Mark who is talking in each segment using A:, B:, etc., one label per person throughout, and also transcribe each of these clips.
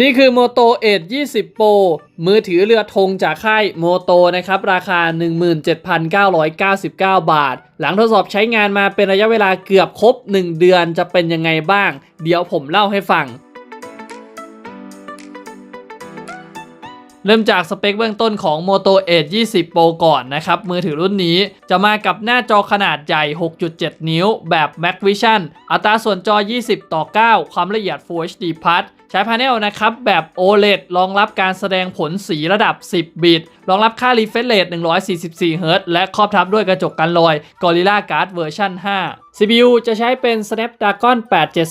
A: นี่คือ Moto Edge 20 Pro มือถือเรือธงจากค่าย Moto นะครับ ราคา 17,999 บาท หลังทดสอบใช้งานมาเป็นระยะเวลาเกือบครบ 1 เดือนจะเป็นยังไงบ้าง เดี๋ยวผมเล่าให้ฟัง เริ่มจากสเปคเบื้องต้นของ Moto Edge 20 Pro ก่อนนะครับ มือถือรุ่นนี้จะมากับหน้าจอขนาดใหญ่ 6.7 นิ้วแบบ Mac Vision อัตราส่วนจอ 20 ต่อ 9 ความละเอียด Full HD Plus ใช้พาเนลนะครับแบบ OLED รองรับการแสดงผลสีระดับ 10 บิต รองรับค่า refresh rate 144 Hz และครอบทับด้วยกระจกกันรอย Gorilla Glass เวอร์ชัน5 CPU จะใช้เป็น Snapdragon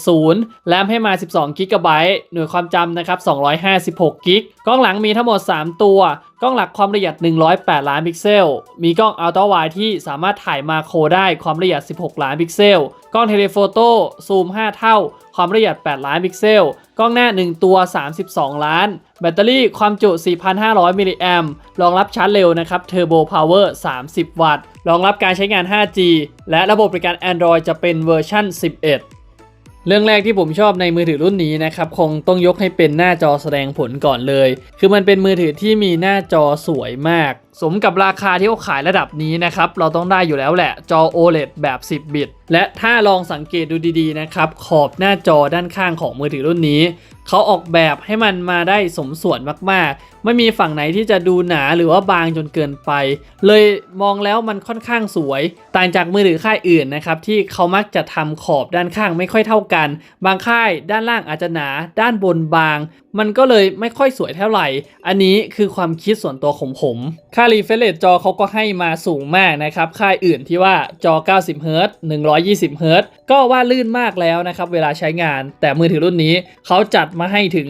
A: 870 แรมให้มา 12 GB หน่วยความจำนะครับ 256 GB กล้องหลังมีทั้งหมด 3 ตัวกล้องหลักความละเอียด 108 ล้านพิกเซล มีกล้อง Ultra Wide ที่สามารถถ่ายมาโครได้ความละเอียด 16 ล้านพิกเซล กล้องเทเลโฟโต้ซูม 5 เท่า ความละเอียด 8 ล้านพิกเซล กล้องหน้า 1 ตัว 32 ล้าน แบตเตอรี่ความจุ 4,500 มิลลิแอมป์รองรับชาร์จเร็วนะครับ Turbo Power 30 วัตต์ รองรับการใช้งาน 5G และระบบบริการ Android จะเป็นเวอร์ชัน11 เรื่องแรกที่ผมชอบในมือถือรุ่นนี้นะครับคงต้องยกให้เป็นหน้าจอแสดงผลก่อนเลย คือมันเป็นมือถือที่มีหน้าจอสวยมาก สมกับราคาที่เขาขายระดับนี้นะครับ เราต้องได้อยู่แล้วแหละจอ OLED แบบ 10 บิต และถ้าลองสังเกตดูดีๆนะครับ ขอบหน้าจอด้านข้างของมือถือรุ่นนี้ เขาออกแบบให้มันมาได้สมส่วนมากๆ ไม่มีฝั่งไหนที่จะดูหนาหรือว่าบางจนเกินไป เลยมองแล้วมันค่อนข้างสวย ต่างจากมือถือค่ายอื่นนะครับที่เขามักจะทำขอบด้านข้างไม่ค่อยเท่ากัน บางค่ายด้านล่างอาจจะหนา ด้านบนบาง มันก็เลยไม่ค่อยสวยเท่าไหร่ อันนี้คือความคิดส่วนตัวของผม ค่ารีเฟรชจอเขาก็ให้มาสูงมากนะครับ ค่ายอื่นที่ว่าจอ 90เฮิรต์120เฮิรต์ก็ว่าลื่นมากแล้วนะครับเวลาใช้งาน แต่มือถือรุ่นนี้เขาจัดมาให้ถึง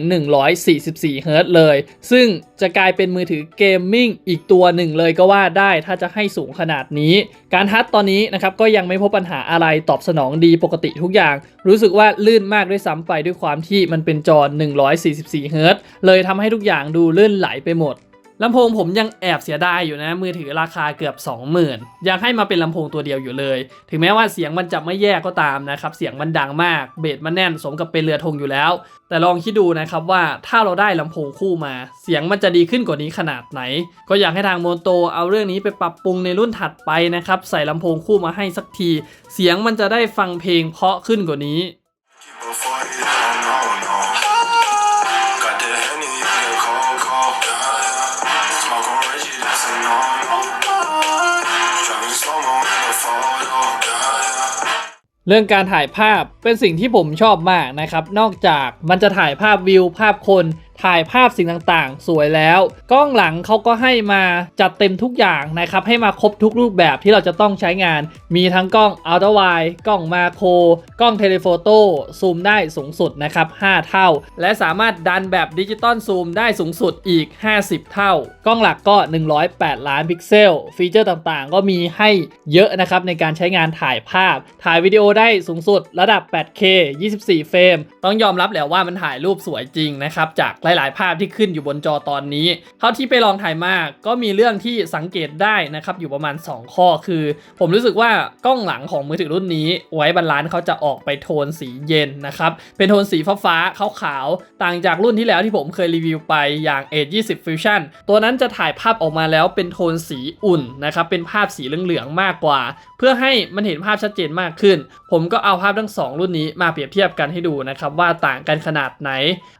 A: 144เฮิรต์เลย ซึ่งจะกลายเป็นมือถือเกมมิ่งอีกตัวหนึ่งเลยก็ว่าได้ถ้าจะให้สูงขนาดนี้ การทัชตอนนี้นะครับก็ยังไม่พบปัญหาอะไรตอบสนองดีปกติทุกอย่าง รู้สึกว่าลื่นมากด้วยซ้ำไปด้วยความที่มันเป็นจอ 144เฮิรตซ์เลยทำให้ทุกอย่างดูลื่นไหลไปหมดลำโพงผมยังแอบเสียดายอยู่นะ มือถือราคาเกือบ 20,000 ยังให้มาเป็นลำโพงตัวเดียวอยู่เลย ถึงแม้ว่าเสียงมันจะไม่แย่ก็ตามนะครับ เสียงมันดังมากเบสมันแน่นสมกับเป็นเรือธงอยู่แล้ว แต่ลองคิดดูนะครับว่าถ้าเราได้ลำโพงคู่มา เสียงมันจะดีขึ้นกว่านี้ขนาดไหน ก็อยากให้ทางโมโตเอาเรื่องนี้ไปปรับปรุงในรุ่นถัดไปนะครับใส่ลำโพงคู่มาให้สักที เสียงมันจะได้ฟังเพลงเพาะขึ้นกว่านี้ เรื่องการถ่ายภาพเป็นสิ่งที่ผมชอบมากนะครับ นอกจากมันจะถ่ายภาพวิวภาพคน ถ่ายภาพสิ่งต่างๆ สวยแล้ว กล้องหลังเขาก็ให้มาจัดเต็มทุกอย่างนะครับ ให้มาครบทุกรูปแบบที่เราจะต้องใช้งาน มีทั้งกล้องอัลตร้าไวกล้องมาโครกล้องเทเลโฟโต้ซูมได้สูงสุดนะครับ 5 เท่า และสามารถดันแบบดิจิตอลซูมได้สูงสุดอีก 50 เท่า กล้องหลักก็ 108 ล้านพิกเซล ฟีเจอร์ต่างๆ ก็มีให้เยอะนะครับในการใช้งานถ่ายภาพ ถ่ายวิดีโอได้สูงสุดระดับ 8K 24 เฟรม ต้องยอมรับแหละว่ามันถ่ายรูปสวยจริงนะครับจากหลาย ๆ ภาพที่ขึ้นอยู่บนจอตอนนี้ เท่าที่ไปลองถ่ายมาก็มีเรื่องที่สังเกตได้นะครับอยู่ประมาณ 2 ข้อคือ ผมรู้สึกว่ากล้องหลังของมือถือรุ่นนี้ ไว้บรรลานเขาจะออกไปโทนสีเย็นนะครับเป็นโทนสีฟ้าๆขาวๆต่างจากรุ่นที่แล้วที่ผมเคยรีวิวไปอย่าง Edge 20 Fusion ตัวนั้นจะถ่ายภาพออกมาแล้วเป็นโทนสีอุ่นนะครับเป็นภาพสีเหลืองๆมากกว่า เพื่อให้มันเห็นภาพชัดเจนมากขึ้น ผมก็เอาภาพทั้งสองรุ่นนี้มาเปรียบเทียบกันให้ดูนะครับว่าต่างกันขนาดไหน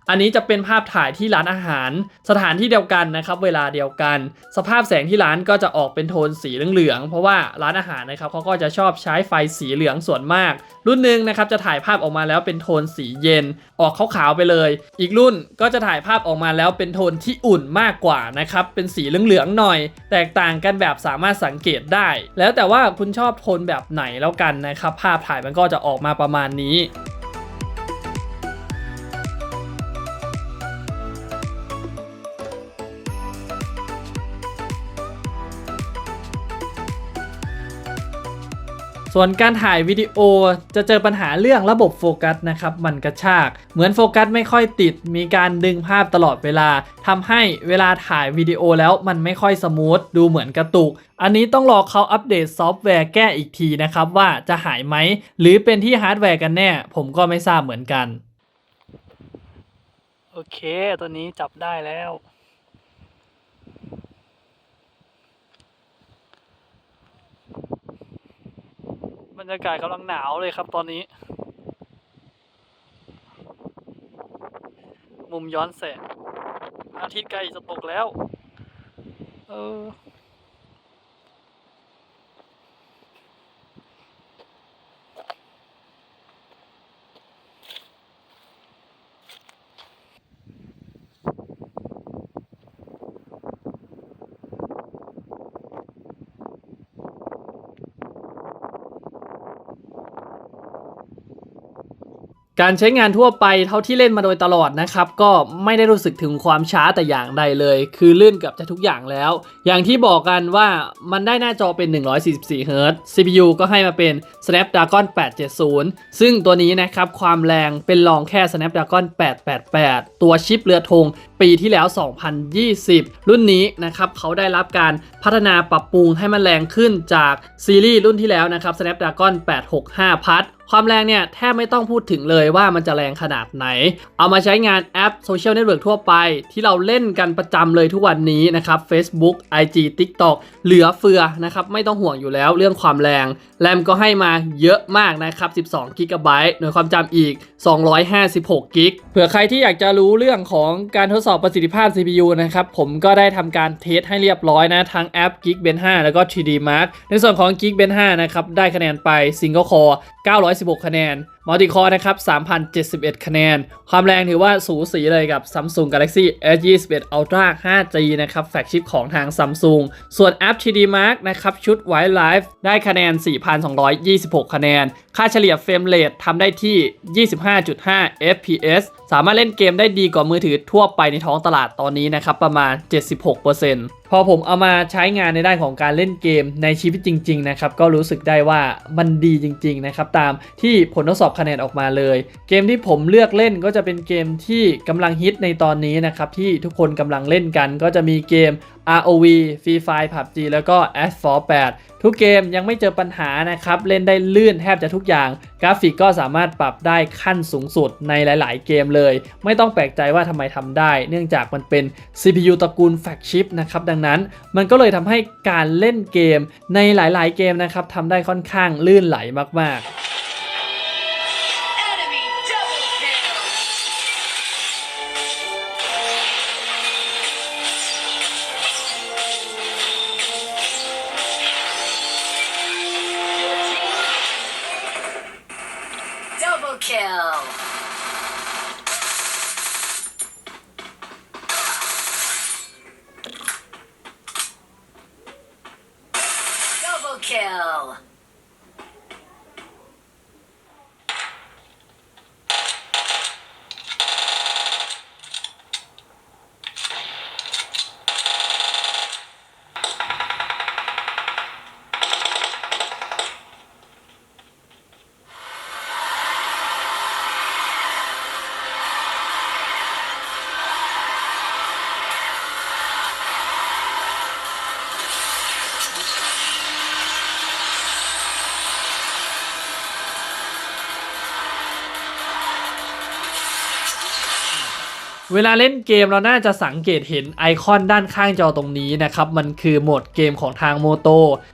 A: อันนี้จะเป็นภาพถ่ายที่ร้านอาหาร สถานที่เดียวกันนะครับ เวลาเดียวกัน สภาพแสงที่ร้านก็จะออกเป็นโทนสีเหลืองๆเพราะว่าร้านอาหารนะครับเขาก็จะชอบใช้ไฟสีเหลืองส่วนมาก รุ่นหนึ่งนะครับจะถ่ายภาพออกมาแล้วเป็นโทนสีเย็น ออกขาวๆไปเลย อีกรุ่นก็จะถ่ายภาพออกมาแล้วเป็นโทนที่อุ่นมากกว่านะครับเป็นสีเหลืองๆหน่อย แตกต่างกันแบบสามารถสังเกตได้ แล้วแต่ว่าคุณชอบโทนแบบไหนแล้วกันนะครับภาพถ่ายมันก็จะออกมาประมาณนี้ ส่วนการถ่ายวิดีโอจะเจอปัญหาเรื่องระบบโฟกัสนะครับ มันกระชาก เหมือนโฟกัสไม่ค่อยติด มีการดึงภาพตลอดเวลาทำให้เวลาถ่ายวิดีโอแล้วมันไม่ค่อยสมูท ดูเหมือนกระตุก อันนี้ต้องรอเขาอัปเดตซอฟต์แวร์แก้อีกทีนะครับ ว่าจะหายไหม หรือเป็นที่ฮาร์ดแวร์กันแน่ ผมก็ไม่ทราบเหมือนกัน โอเคตัวนี้จับได้แล้ว บรรยากาศกำลังหนาวเลยครับตอนนี้ มุมย้อนแสงอาทิตย์ใกล้จะตกแล้ว เออ การใช้งานทั่วไปเท่าที่เล่นมาโดยตลอดนะครับ ก็ไม่ได้รู้สึกถึงความช้าแต่อย่างใดเลย คือลื่นเกับจะทุกอย่างแล้ว อย่างที่บอกกันว่ามันได้หน้าจอเป็น 144เฮิรตซ์ CPU ก็ให้มาเป็น Snapdragon 870 ซึ่งตัวนี้นะครับ ความแรงเป็นรองแค่ Snapdragon 888 ตัวชิปเรือธงปีที่แล้ว 2020 รุ่นนี้นะครับเขาได้รับการพัฒนาปรับปรุงให้มันแรงขึ้นจากซีรีส์รุ่นที่แล้วนะครับ Snapdragon 865พัทความแรงเนี่ยแทบไม่ต้องพูดถึงเลยว่ามันจะแรงขนาดไหน เอามาใช้งานแอปโซเชียลเน็ตเวิร์กทั่วไป ที่เราเล่นกันประจำเลยทุกวันนี้นะครับ Facebook IG TikTok เหลือเฟือนะครับ ไม่ต้องห่วงอยู่แล้วเรื่องความแรง แรมก็ให้มาเยอะมากนะครับ 12 g b หน่วยความจำอีก 256กิกเผื่อใครที่อยากจะรู้เรื่องของการทดสอบประสิทธิภาพ CPU นะครับ ผมก็ได้ทำการเทสให้เรียบร้อยนะ ทั้งแอป Geekbench 5 แล้วก็ 3D Mark ในส่วนของ Geekbench 5 นะครับ ได้คะแนนไป Single Core 916 คะแนน Multi Core นะครับ 3,071 คะแนน ความแรงถือว่าสูสีเลยกับ Samsung Galaxy S21 Ultra 5G นะครับ แฟลกชิปของทาง Samsung ส่วนแอป 3D Mark นะครับ ชุด Wildlife ได้คะแนน 4,226 คะแนน ค่าเฉลี่ยเฟรมเรททำได้ที่ 25.5 fps สามารถเล่นเกมได้ดีกว่ามือถือทั่วไปในท้องตลาดตอนนี้นะครับประมาณ 76%พอผมเอามาใช้งานในด้านของการเล่นเกมในชีวิตจริง ๆ นะครับ ก็รู้สึกได้ว่ามันดีจริง ๆ นะครับ ตามที่ผลทดสอบคะแนนออกมาเลย เกมที่ผมเลือกเล่นก็จะเป็นเกมที่กำลังฮิตในตอนนี้นะครับที่ทุกคนกำลังเล่นกันก็จะมีเกม ROV Free Fire PUBG แล้วก็ Asphalt 8 ทุกเกมยังไม่เจอปัญหานะครับ เล่นได้ลื่นแทบจะทุกอย่าง กราฟิกก็สามารถปรับได้ขั้นสูงสุดในหลาย ๆ เกมเลย ไม่ต้องแปลกใจว่าทำไมทำได้ เนื่องจากมันเป็น CPU ตระกูลแฟลกชิปนะครับ ดังนั้นมันก็เลยทำให้การเล่นเกมในหลาย ๆ เกมนะครับทำได้ค่อนข้างลื่นไหลมาก ๆ
B: Kill.
A: เวลาเล่นเกมเราน่าจะสังเกตเห็นไอคอนด้านข้างจอตรงนี้นะครับ มันคือโหมดเกมของทางโมโต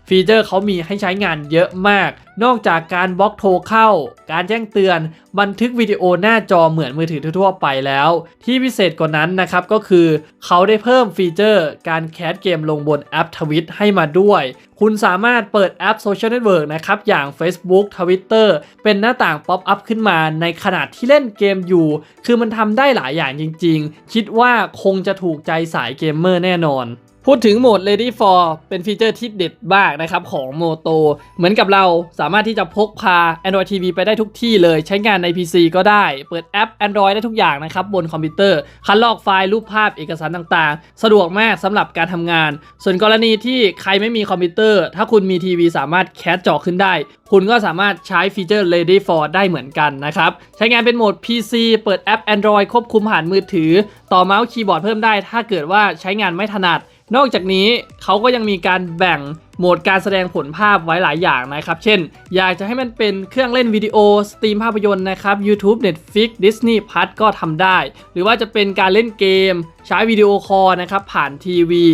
A: ฟีเจอร์เขามีให้ใช้งานเยอะมาก นอกจากการบล็อกโทรเข้า การแจ้งเตือน บันทึกวิดีโอหน้าจอเหมือนมือถือทั่วไปแล้ว ที่พิเศษกว่านั้นนะครับก็คือเขาได้เพิ่มฟีเจอร์ การแคสเกมลงบนแอปทวิตให้มาด้วย คุณสามารถเปิดแอปโซเชียลเน็ตเวิร์กนะครับ อย่าง Facebook Twitter เป็นหน้าต่างป๊อปอัพขึ้นมาในขณะที่เล่นเกมอยู่ คือมันทำได้หลายอย่างจริง ๆ คิดว่าคงจะถูกใจสายเกมเมอร์แน่นอน พูดถึงโหมด Ready for เป็นฟีเจอร์ที่เด็ดมากนะครับของ Moto เหมือนกับเราสามารถที่จะพกพา Android TV ไปได้ทุกที่เลยใช้งานใน PC ก็ได้ เปิดแอป Android ได้ทุกอย่างนะครับบนคอมพิวเตอร์ คัดลอกไฟล์รูปภาพเอกสารต่างๆ สะดวกมากสำหรับการทำงาน ส่วนกรณีที่ใครไม่มีคอมพิวเตอร์ ถ้าคุณมีทีวีสามารถแคสจอขึ้นได้ คุณก็สามารถใช้ฟีเจอร์ Ready for ได้เหมือนกันนะครับใช้งานเป็นโหมด PC เปิดแอป Android ควบคุมผ่านมือถือ ต่อเมาส์คีย์บอร์ดเพิ่มได้ ถ้าเกิดว่าใช้งานไม่ถนัด นอกจากนี้เขาก็ยังมีการแบ่งโหมดการแสดงผลภาพไว้หลายอย่างนะครับ เช่น อยากจะให้มันเป็นเครื่องเล่นวิดีโอสตรีมภาพยนตร์นะครับ YouTube Netflix Disney Plus ก็ทำได้ หรือว่าจะเป็นการเล่นเกม ใช้วิดีโอคอลนะครับผ่านทีวี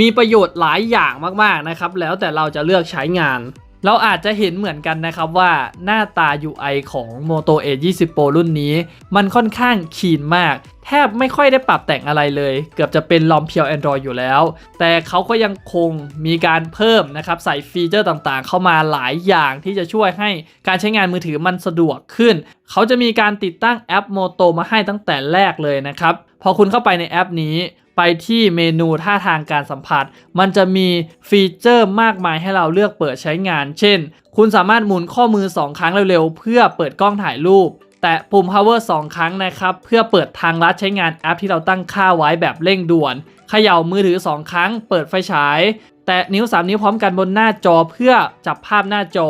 A: มีประโยชน์หลายอย่างมากๆนะครับ แล้วแต่เราจะเลือกใช้งาน เราอาจจะเห็นเหมือนกันนะครับว่าหน้าตา UI ของ Moto A20 Pro รุ่นนี้ มันค่อนข้างคีนมาก แทบไม่ค่อยได้ปรับแต่งอะไรเลย เกือบจะเป็นลอมเพียว Android อยู่แล้ว แต่เขาก็ยังคงมีการเพิ่มนะครับ ใส่ฟีเจอร์ต่างๆ เข้ามาหลายอย่างที่จะช่วยให้การใช้งานมือถือมันสะดวกขึ้น เขาจะมีการติดตั้งแอป Moto มาให้ตั้งแต่แรกเลยนะครับ พอคุณเข้าไปในแอปนี้ไปที่เมนูท่าทางการสัมผัส มันจะมีฟีเจอร์มากมายให้เราเลือกเปิดใช้งาน เช่น คุณสามารถหมุนข้อมือ 2 ครั้งเร็วๆ เพื่อเปิดกล้องถ่ายรูป แตะปุ่ม power 2 ครั้งนะครับ เพื่อเปิดทางลัดใช้งานแอปที่เราตั้งค่าไว้แบบเร่งด่วนเขย่ามือถือ 2 ครั้ง เปิดไฟฉายแตะนิ้ว 3 นิ้วพร้อมกันบนหน้าจอเพื่อจับภาพหน้าจอ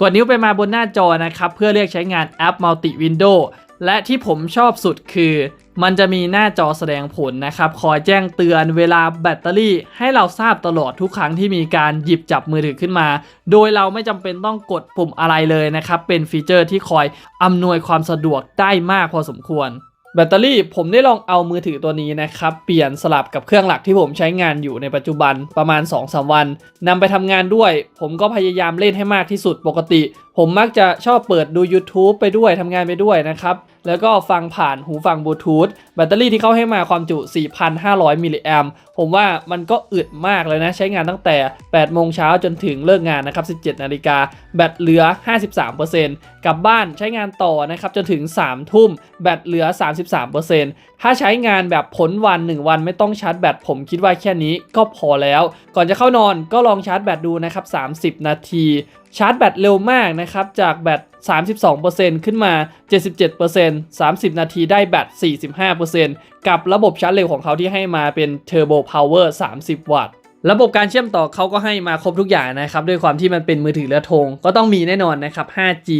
A: กดนิ้วไปมาบนหน้าจอนะครับ เพื่อเรียกใช้งานแอป multi window และที่ผมชอบสุดคือ มันจะมีหน้าจอแสดงผลนะครับ คอยแจ้งเตือนเวลาแบตเตอรี่ ให้เราทราบตลอดทุกครั้งที่มีการหยิบจับมือถือขึ้นมา โดยเราไม่จำเป็นต้องกดปุ่มอะไรเลยนะครับ เป็นฟีเจอร์ที่คอยอำนวยความสะดวกได้มากพอสมควร แบตเตอรี่ผมได้ลองเอามือถือตัวนี้นะครับ เปลี่ยนสลับกับเครื่องหลักที่ผมใช้งานอยู่ในปัจจุบันประมาณ 2-3 วันนำไปทำงานด้วย ผมก็พยายามเล่นให้มากที่สุดปกติผมมักจะชอบเปิดดู YouTube ไปด้วยทำงานไปด้วยนะครับ แล้วก็ฟังผ่านหูฟังบลูทูธแบตเตอรี่ที่เขาให้มาความจุ 4,500 มิลลิแอมผมว่ามันก็อึดมากเลยนะ ใช้งานตั้งแต่ 8 โมงเช้าจนถึงเลิกงานนะครับ 17 นาฬิกา แบตเหลือ 53%กลับบ้านใช้งานต่อนะครับ จนถึง 3 ทุ่ม แบตเหลือ 33%ถ้าใช้งานแบบผลวัน 1 วันไม่ต้องชาร์จแบตผมคิดว่าแค่นี้ก็พอแล้ว ก่อนจะเข้านอนก็ลองชาร์จแบตดูนะครับ 30 นาที ชาร์จแบตเร็วมากนะครับ จากแบต 32%ขึ้นมา 77% 30 นาทีได้แบต 45%กับระบบชาร์จเร็วของเขาที่ให้มาเป็นเทอร์โบพาวเวอร์ 30 วัตต์ ระบบการเชื่อมต่อเขาก็ให้มาครบทุกอย่างนะครับ ด้วยความที่มันเป็นมือถือเรือธงก็ต้องมีแน่นอนนะครับ 5G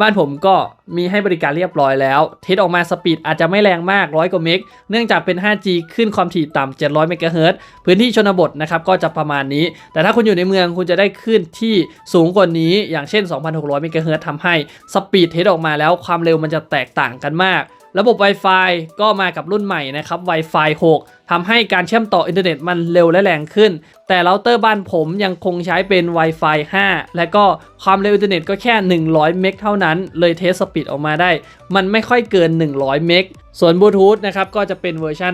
A: บ้านผมก็มีให้บริการเรียบร้อยแล้ว เทสออกมาสปีดอาจจะไม่แรงมากร้อยกว่าเมกเนื่องจากเป็น 5G ขึ้นความถี่ต่ำ700เมกะเฮิรตซ์พื้นที่ชนบทนะครับก็จะประมาณนี้ แต่ถ้าคุณอยู่ในเมืองคุณจะได้ขึ้นที่สูงกว่านี้ อย่างเช่น 2,600เมกะเฮิรตซ์ทำให้สปีดเทสออกมาแล้วความเร็วมันจะแตกต่างกันมาก ระบบ Wi-Fi ก็มากับรุ่นใหม่นะครับ Wi-Fi 6ทำให้การเชื่อมต่ออินเทอร์เน็ตมันเร็วและแรงขึ้น แต่เราเตอร์บ้านผมยังคงใช้เป็น Wi-Fi 5 และก็ความเร็วอินเทอร์เน็ตก็แค่ 100 เมกเท่านั้น เลยเทสสปีดออกมาได้ มันไม่ค่อยเกิน 100 เมก ส่วนบลูทูธนะครับก็จะเป็นเวอร์ชัน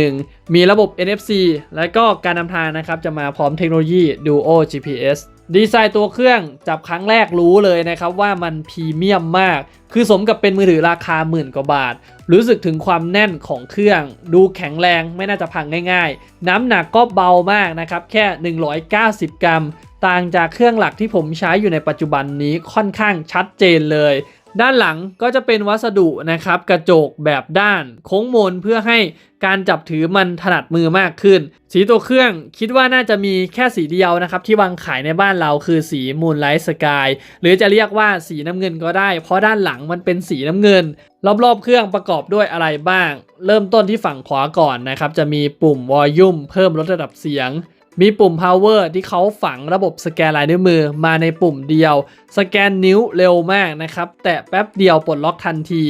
A: 5.1 มีระบบ NFC และก็การนำทางนะครับจะมาพร้อมเทคโนโลยี Duo GPS ดีไซน์ตัวเครื่องจับครั้งแรกรู้เลยนะครับว่ามันพรีเมียมมาก คือสมกับเป็นมือถือราคาหมื่นกว่าบาท รู้สึกถึงความแน่นของเครื่อง ดูแข็งแรงไม่น่าจะพังง่ายๆ น้ำหนักก็เบามากนะครับแค่ 190 กรัม ต่างจากเครื่องหลักที่ผมใช้อยู่ในปัจจุบันนี้ค่อนข้างชัดเจนเลย ด้านหลังก็จะเป็นวัสดุนะครับกระจกแบบด้านโค้งมนเพื่อให้การจับถือมันถนัดมือมากขึ้น สีตัวเครื่องคิดว่าน่าจะมีแค่สีเดียวนะครับ ที่วางขายในบ้านเราคือสีมูนไลท์สกายหรือจะเรียกว่าสีน้ำเงินก็ได้ เพราะด้านหลังมันเป็นสีน้ำเงิน รอบๆ เครื่องประกอบด้วยอะไรบ้าง เริ่มต้นที่ฝั่งขวาก่อนนะครับจะมีปุ่มวอลลุ่มเพิ่มลดระดับเสียง มีปุ่ม power ที่เขาฝังระบบสแกนลายนิ้วมือมาในปุ่มเดียว สแกนนิ้วเร็วมากนะครับ แตะแป๊บเดียวปลดล็อกทันที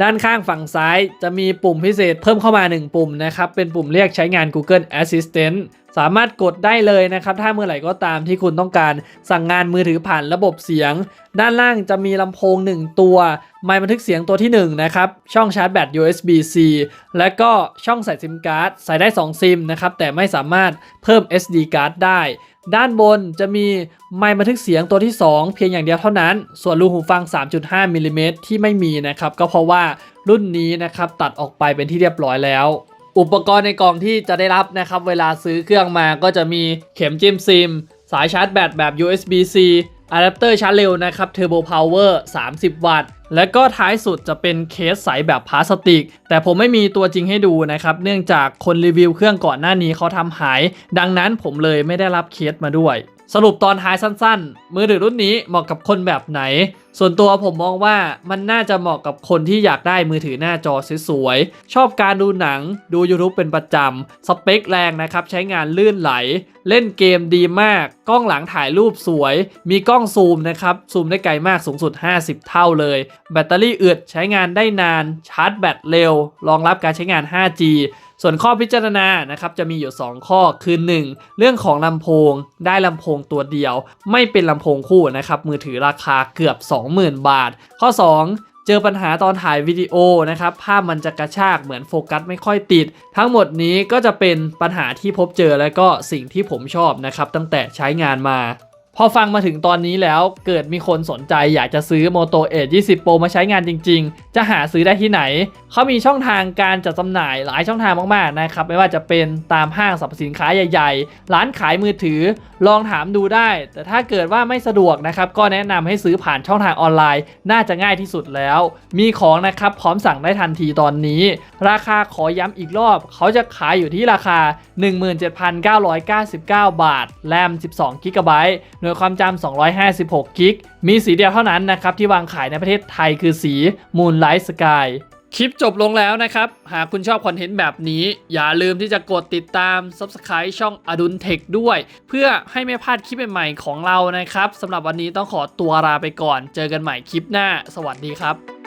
A: ด้านข้างฝั่งซ้ายจะมีปุ่มพิเศษเพิ่มเข้ามา 1 ปุ่มนะครับ เป็นปุ่มเรียกใช้งาน Google Assistant สามารถกดได้เลยนะครับ ถ้าเมื่อไหร่ก็ตามที่คุณต้องการสั่งงานมือถือผ่านระบบเสียง ด้านล่างจะมีลำโพง 1 ตัว ไมค์บันทึกเสียงตัวที่ 1 นะครับ ช่องชาร์จแบต USB-C และก็ช่องใส่ซิมการ์ดใส่ได้ 2 ซิมนะครับ แต่ไม่สามารถเพิ่ม SD card ได้ ด้านบนจะมีไมค์บันทึกเสียงตัวที่ 2 เพียงอย่างเดียวเท่านั้น ส่วนรูหูฟัง 3.5มิลลิเมตรที่ไม่มีนะครับ ก็เพราะว่ารุ่นนี้นะครับตัดออกไปเป็นที่เรียบร้อยแล้ว อุปกรณ์ในกล่องที่จะได้รับนะครับ เวลาซื้อเครื่องมาก็จะมีเข็มจิ้มซิม สายชาร์จแบตแบบ USB-C อะแดปเตอร์ชาร์จเร็วนะครับ Turbo Power 30 วัตต์ และก็ท้ายสุดจะเป็นเคสใสแบบพลาสติก แต่ผมไม่มีตัวจริงให้ดูนะครับ เนื่องจากคนรีวิวเครื่องก่อนหน้านี้เขาทำหาย ดังนั้นผมเลยไม่ได้รับเคสมาด้วย สรุปตอนท้ายสั้นๆ มือถือรุ่นนี้เหมาะกับคนแบบไหน ส่วนตัวผมมองว่ามันน่าจะเหมาะกับคนที่อยากได้มือถือหน้าจอสวยๆ ชอบการดูหนังดู YouTube เป็นประจำ สเปคแรงนะครับ ใช้งานลื่นไหล เล่นเกมดีมาก กล้องหลังถ่ายรูปสวย มีกล้องซูมนะครับ ซูมได้ไกลมากสูงสุด 50 เท่าเลย แบตเตอรี่อึดใช้งานได้นาน ชาร์จแบตเร็ว รองรับการใช้งาน 5G ส่วนข้อพิจารณานะครับจะมีอยู่ 2 ข้อคือ 1 เรื่องของลำโพง ได้ลำโพงตัวเดียว ไม่เป็นลำโพงคู่นะครับมือถือราคาเกือบ20,000 บาท ข้อ2เจอปัญหาตอนถ่ายวิดีโอนะครับ ภาพมันจะกระชากเหมือนโฟกัสไม่ค่อยติด ทั้งหมดนี้ก็จะเป็นปัญหาที่พบเจอและก็สิ่งที่ผมชอบนะครับ ตั้งแต่ใช้งานมา พอฟังมาถึงตอนนี้แล้วเกิดมีคนสนใจอยากจะซื้อ Moto Edge 20 Pro มาใช้งานจริง ๆ จะหาซื้อได้ที่ไหน เขามีช่องทางการจัดจำหน่ายหลายช่องทางมากๆนะครับ ไม่ว่าจะเป็นตามห้างสรรพสินค้าใหญ่ๆ ร้านขายมือถือลองถามดูได้ แต่ถ้าเกิดว่าไม่สะดวกนะครับ ก็แนะนำให้ซื้อผ่านช่องทางออนไลน์ น่าจะง่ายที่สุดแล้ว มีของนะครับพร้อมสั่งได้ทันทีตอนนี้ ราคาขอย้ำอีกรอบ เขาจะขายอยู่ที่ราคา 17,999 บาท แรม 12 g b หน่วยความจำ256กิก มีสีเดียวเท่านั้นนะครับ ที่วางขายในประเทศไทยคือสี Moonlight Sky คลิปจบลงแล้วนะครับ หากคุณชอบคอนเทนต์แบบนี้ อย่าลืมที่จะกดติดตาม Subscribe ช่องอดุลเทคด้วย เพื่อให้ไม่พลาดคลิปใหม่ๆของเรานะครับสำหรับวันนี้ต้องขอตัวลาไปก่อน เจอกันใหม่คลิปหน้า สวัสดีครับ